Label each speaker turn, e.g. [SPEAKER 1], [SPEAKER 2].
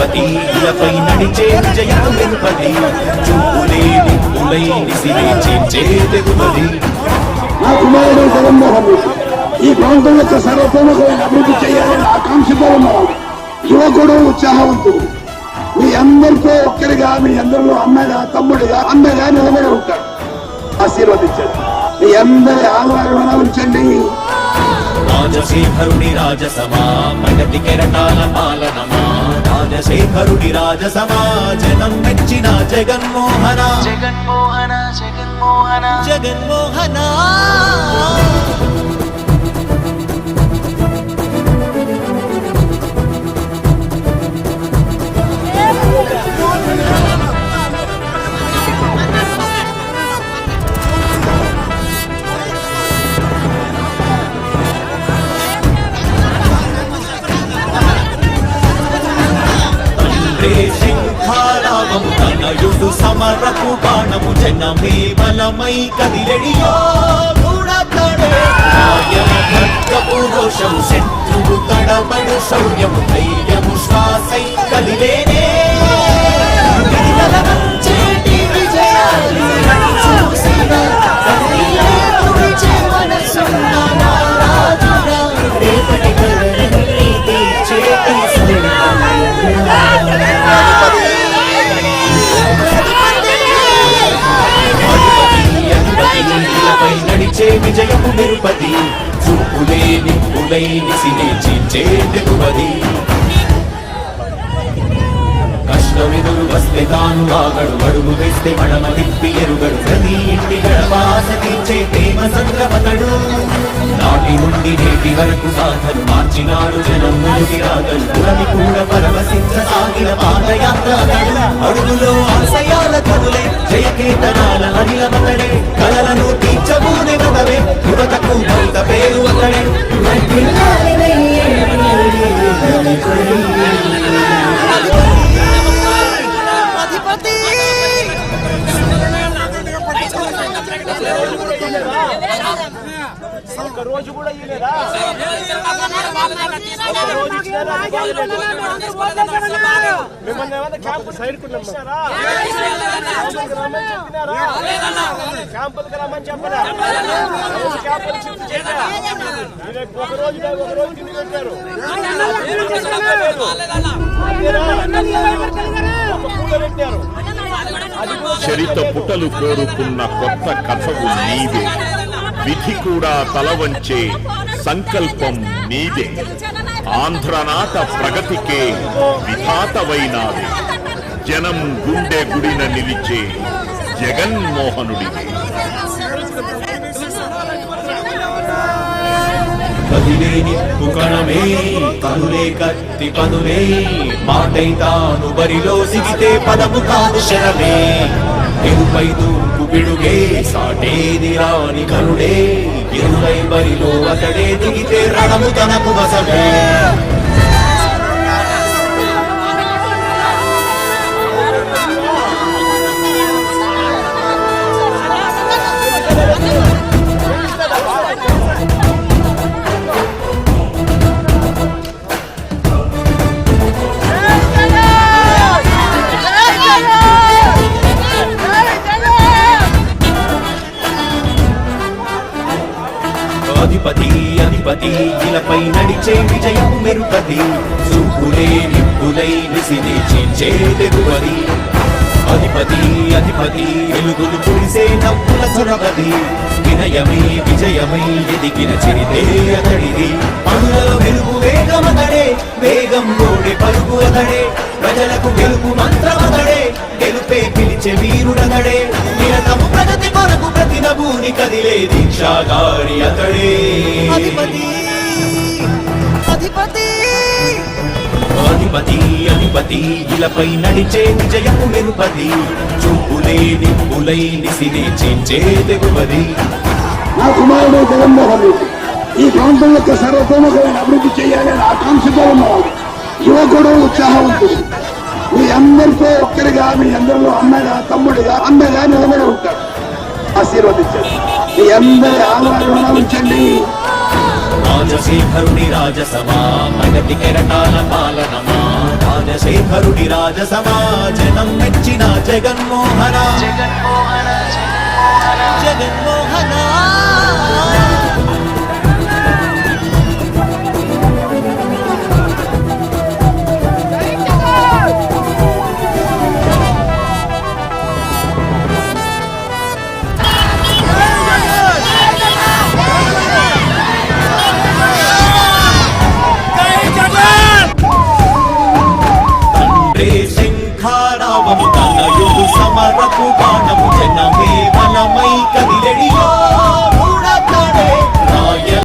[SPEAKER 1] అధిపతి ఇలపై నడిచే విజయం వెనుపది చూపులే నిప్పులై నిసిరే చేర్చే
[SPEAKER 2] నా కుమారుడు జగన్మోహన్ ఈ ప్రాంతం యొక్క సర్వతోముఖమైన అభివృద్ధి చేయాలని ఆకాంక్షతో ఉన్నవాడు యువకుడు ఉత్సాహవంతుడు. మీ అందరితో ఒక్కరిగా మీ అందరిలో అన్నగా తమ్ముడిగా అన్నగా నిలబడి ఉంటాడు. ఆశీర్వదించండి. మీ అందరి ఆదరణ ఉంచండి.
[SPEAKER 1] రాజశేఖరుడి రాజసమా ప్రగతి కెరటాల రాజశేఖరుడి రాజసమా జనం మెచ్చిన జగన్మోహన.
[SPEAKER 3] జగన్మోహన జగన్మోహన.
[SPEAKER 1] జగన్మోహన. శంఖారావం తనయుడు సమరపు బాణము జనమే బలమై కదిలెడియో రోషము శత్రువు తడబడు శౌర్యము ధైర్యము శ్వాసై కదిలేనే విజయము నిరుపతి చూపులే నిప్పులై నిసినే చీల్చే తెగువది కష్టమెదురు వస్తే తాను ఆగడు అడుగు వేస్తే మడమ తిప్పి ఎరుగడు. ప్రతి ఇంటి గడవాస తీర్చే ప్రేమ సంద్రపతడు నాటి నుండి నేటి వరకు సాధను మార్చినాడు జనం ముందుకి రాగలు పురమి కూడా పరమసించ సాగిన పాదయాత్ర అడుగులో ఆశయాల కదులే జయకేతనాల అనిల మతడే. Iba
[SPEAKER 4] ఒక రోజు కూడా ఇయ్యలేదా మిమ్మల్ని ఏమైనా క్యాంపు సైడ్కు క్యాంపులకు రమ్మని చెప్పినారా క్యాంపులకు రమ్మని చెప్పరా క్యాంపులు షిఫ్ట్ ఒక రోజు ఒక రోజు పెట్టారు పెట్టారు
[SPEAKER 5] చరిత పుటలు కోరుకున్న కొత్త కథకు నీవే విధి కూడా తల వంచే సంకల్పం నీదే. ఆంధ్రనాట ప్రగతికే విధాతవైనావే జనం గుండె గుడిన నిలిచే జగన్మోహనుడివే
[SPEAKER 1] కదిలేని తుకణమే కనులే కత్తి పదులే మాటై తాను బరిలో సిగితే పదము కాదు శరమే. ఎరుపై దూకు పిడుగే సాటేది రాని కరుడే ఎరుపై బరిలో అతడే దిగితే రణము తనకు వసమే విజయం చూపులే నిప్పులై నిసిని చీల్చే తెగువది అధిపతి అధిపతి వెలుగులు కురిసే నవ్వుల సురవది వినయమే విజయమై ఎదిగిన చిరితే అతడిది. పనులలో వెలుగు వేగమతడే వేగం ఓడి పరుగు అతడే. ప్రజలకు గెలుపు మంత్రమతడే గెలుపే పిలిచే వీరుడతడే. నిరతము ప్రగతి కొరకు ప్రతి నభూని కదిలే దీక్షాగారి అతడే.
[SPEAKER 3] అధిపతి. అధిపతి.
[SPEAKER 1] అధిపతి అధిపతి ఇలపై నడిచే విజయము మెరుపది. చూపులే నిప్పులై నిసినే చేంచే తెగువది.
[SPEAKER 2] నా కుమారుడు జగన్మోహన్ రెడ్డి ఈ ప్రాంతం యొక్క సర్వతోముఖమైన అభివృద్ధి చేయాలని ఆకాంక్షతో ఉన్నవాడు యువకుడు ఉత్సాహవంతుడు. మీ అందరితో ఒక్కరిగా మీ అందరిలో అన్నగా తమ్ముడిగా అన్నగా నిలబడి ఉంటాడు. ఆశీర్వదించండి. మీ అందరి ఆదరణ ఉంచండి.
[SPEAKER 1] రాజశేఖరుని రాజసమా ప్రగతి కెరటాల పాలనమా? రాజశేఖరుడి రాజ సమాజనం మెచ్చిన
[SPEAKER 3] జగన్మోహన జగన్మోహన.
[SPEAKER 1] జగన్మోహన.